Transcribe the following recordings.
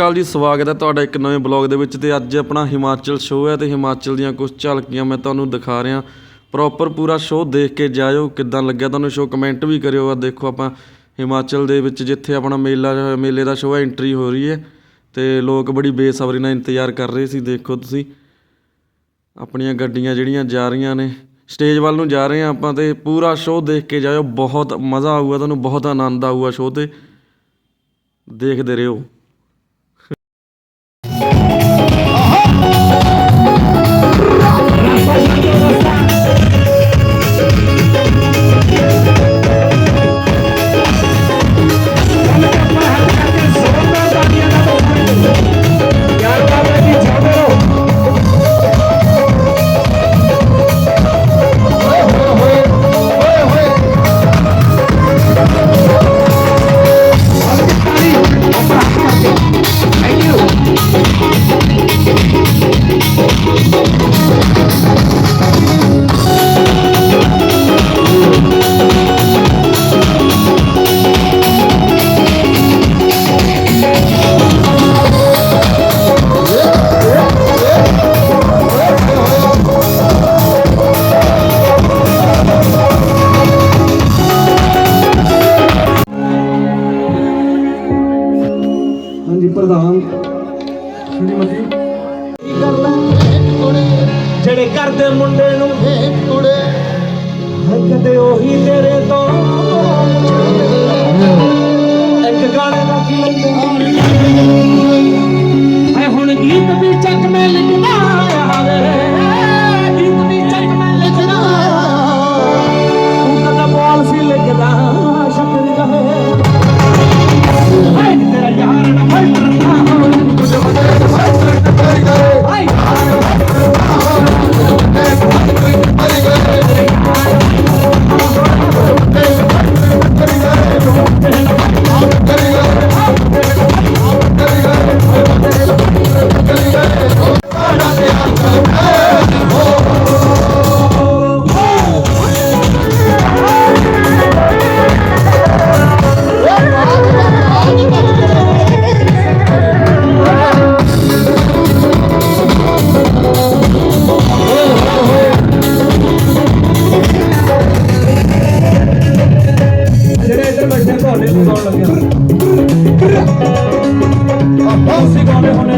ਅਕਾਲ ਜੀ, ਸਵਾਗਤ ਹੈ ਤੁਹਾਡਾ ਇੱਕ ਨਵੇਂ ਬਲੌਗ ਦੇ ਵਿੱਚ ਤੇ ਅੱਜ ਆਪਣਾ ਹਿਮਾਚਲ ਸ਼ੋਅ ਹੈ ਤੇ ਹਿਮਾਚਲ ਦੀਆਂ ਕੁਝ ਝਲਕੀਆਂ ਮੈਂ ਤੁਹਾਨੂੰ ਦਿਖਾ ਰਿਹਾ। ਪ੍ਰੋਪਰ ਪੂਰਾ ਸ਼ੋਅ ਦੇਖ ਕੇ ਜਾਇਓ, ਕਿੱਦਾਂ ਲੱਗਿਆ ਤੁਹਾਨੂੰ ਸ਼ੋਅ ਕਮੈਂਟ ਵੀ ਕਰਿਓ। ਆ ਦੇਖੋ ਆਪਾਂ ਹਿਮਾਚਲ ਦੇ ਵਿੱਚ ਜਿੱਥੇ ਆਪਣਾ ਮੇਲਾ, ਮੇਲੇ ਦਾ ਸ਼ੋਅ ਹੈ ਐਂਟਰੀ ਹੋ ਰਹੀ ਹੈ ਤੇ ਲੋਕ ਬੜੀ ਬੇਸਬਰੀ ਨਾਲ ਇੰਤਜ਼ਾਰ ਕਰ ਰਹੇ ਸੀ, ਦੇਖੋ ਤੁਸੀਂ। ਆਪਣੀਆਂ ਗੱਡੀਆਂ ਜਿਹੜੀਆਂ ਜਾ ਰਹੀਆਂ ਨੇ ਸਟੇਜ ਵੱਲ ਨੂੰ ਜਾ ਰਹੇ ਹਾਂ ਆਪਾਂ ਤੇ ਪੂਰਾ ਸ਼ੋਅ ਦੇਖ ਕੇ ਜਾਇਓ। ਬਹੁਤ ਮਜ਼ਾ ਆਊਗਾ ਤੁਹਾਨੂੰ, ਬਹੁਤ ਆਨੰਦ ਆਊਗਾ ਸ਼ੋਅ ਤੇ। ਦੇਖਦੇ ਰਹੋ। ਪ੍ਰਧਾਨ। ਸ਼੍ਰੀਮਤੀ ਜਿਹੜੇ ਕਰਦੇ ਮੁੰਡੇ ਨੂੰ ਕੁੜੇ ਕਦੇ ਉਹੀ ਤੇਰੇ ਤੋਂ। ਇੱਕ ਗਾਣੇ ਦਾ ਕੀ ਐ ਹੁਣ ਗੀਤ ਵੀ ਚੱਕ ਮੈਂ ਬਹੁਤ ਸੀ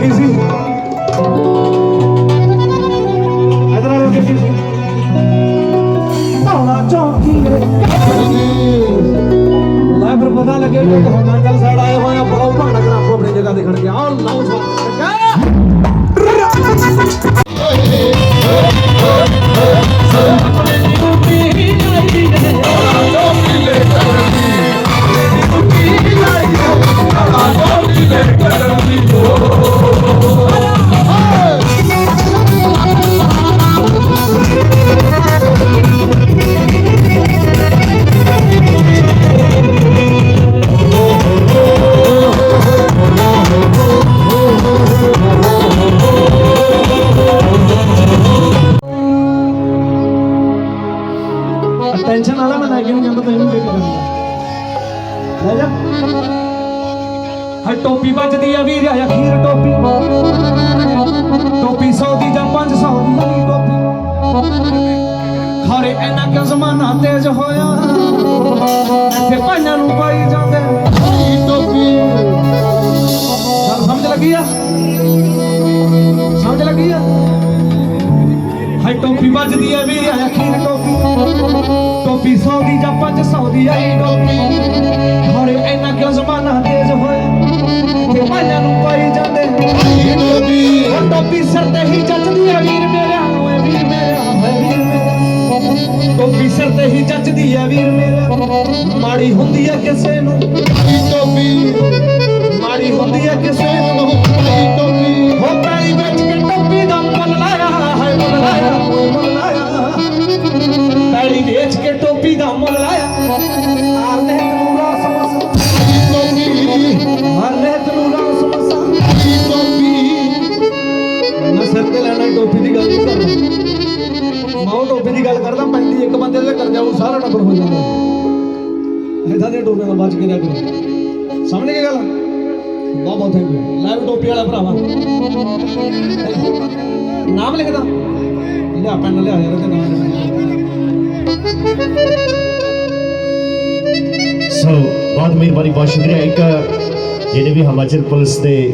ladies and. ਹਾ ਟੋਪੀ ਵੱਜਦੀ ਆ ਵੀਰ ਆ ਖੀਰ ਟੋਪੀ। ਟੋਪੀ 100 ਦੀ ਜਾਂ 500 ਦੀ ਵਾਲੀ ਟੋਪੀ। ਖਰੇ ਐਨਾ ਕਿ ਜ਼ਮਾਨਾ ਤੇਜ਼ ਹੋਇਆ। ਇੱਥੇ ਭਾਈਆਂ ਨੂੰ ਪਾਈ ਜਾਂਦੇ। ਟੋਪੀ ਸਮਝ ਲੱਗੀ ਆ? ਸਮਝ ਲੱਗੀ ਆ? ਹਾਈ ਟੋਪੀ ਵੱਜਦੀ ਆ ਵੀਰ ਅਖੀਰ ਟੋਪੀ। ਟੋਪੀ 100 ਦੀ ਜਾਂ 500 ਦੀ ਆਈ ਤੇ ਆ ਵੀਰ ਮੇਰਾ, ਮਾੜੀ ਹੁੰਦੀ ਆ ਕਿਸੇ ਨੂੰ। ਟੋਪੀ ਮਾੜੀ ਹੁੰਦੀ ਆ ਕਿਸੇ ਨੂੰ। ਟੋਪੀ ਹੋ ਪੈਲੀ ਵਿੱਚ ਟੋਪੀ ਦਾ ਮੁੱਲ ਲਾਇਆ ਹੈ ਮੁੱਲ ਲਾਇਆ ਮੁੱਲ ਲਾਇਆ। ਬਚ ਕੇ ਰਹਿ ਕਰੋ ਸਮਝ ਗਏ ਗੱਲ ਬਹੁਤ ਬਹੁਤ ਥੈਂਕ ਯੂ ਲਾਈਵ ਟੋਪੀ ਵਾਲਾ ਭਰਾਵਾ। ਨਾਮ ਲਿਖਦਾ। ਲਿਆ ਪੈਨ ਲਿਆ, ਯਾਰ ਤੇ ਨਾਮ ਸੋ ਬਹੁਤ ਮਿਹਰਬਾਨੀ, ਬਹੁਤ ਸ਼ੁਕਰੀਆ। ਇੱਕ ਜਿਹੜੇ ਵੀ ਹਿਮਾਚਲ ਪੁਲਿਸ ਦੇ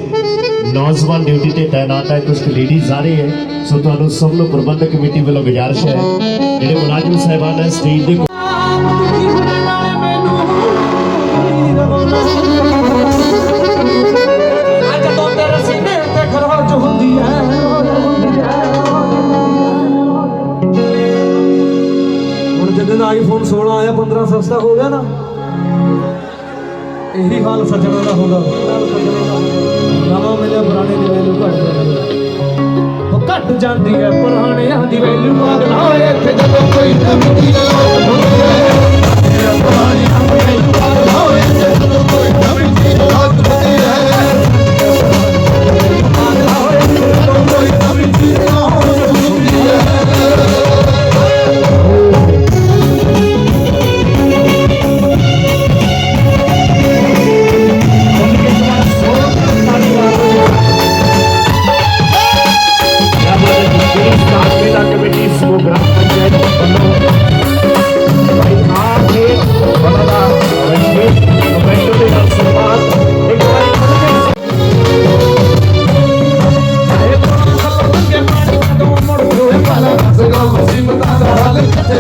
ਨੌਜਵਾਨ ਡਿਊਟੀ ਤੇ ਤਾਇਨਾਤ ਹੈ ਕੁਝ ਲੇਡੀਜ਼ ਆ ਰਹੇ ਹੈ। ਸੋ ਤੁਹਾਨੂੰ ਸਭ ਨੂੰ ਪ੍ਰਬੰਧਕ ਕਮੇਟੀ ਵੱਲੋਂ ਗੁਜ਼ਾਰਿਸ਼ ਹੈ। ਜਿਹੜੇ ਮੁਲਾਜ਼ਮ ਸਾਹਿਬਾਨ ਹੈ, ਸਟੇਜ ਦੇ 16 ਆਇਆ 15 ਸਸਤਾ ਹੋ ਗਿਆ ਨਾ। ਇਹੀ ਹਾਲ ਸੱਜਣਾ ਦਾ ਹੁੰਦਾ। ਨਵਾਂ ਮਿਲਿਆ ਪੁਰਾਣੇ ਦੀ ਵੈਲਿਊ ਘੱਟ ਉਹ ਘੱਟ ਜਾਂਦੀ ਹੈ, ਪੁਰਾਣਿਆਂ ਦੀ ਵੈਲਿਊ ਪਾਗਲਾ ਇੱਥੇ ਜਦੋਂ ਕੋਈ ਨਵੀਂ ਦੀ ਲੋੜ ਹੁੰਦੀ ਹੈ ਪੁਰਾਣਿਆਂ ਦੀ ਵੈਲਿਊ வாழ்த்து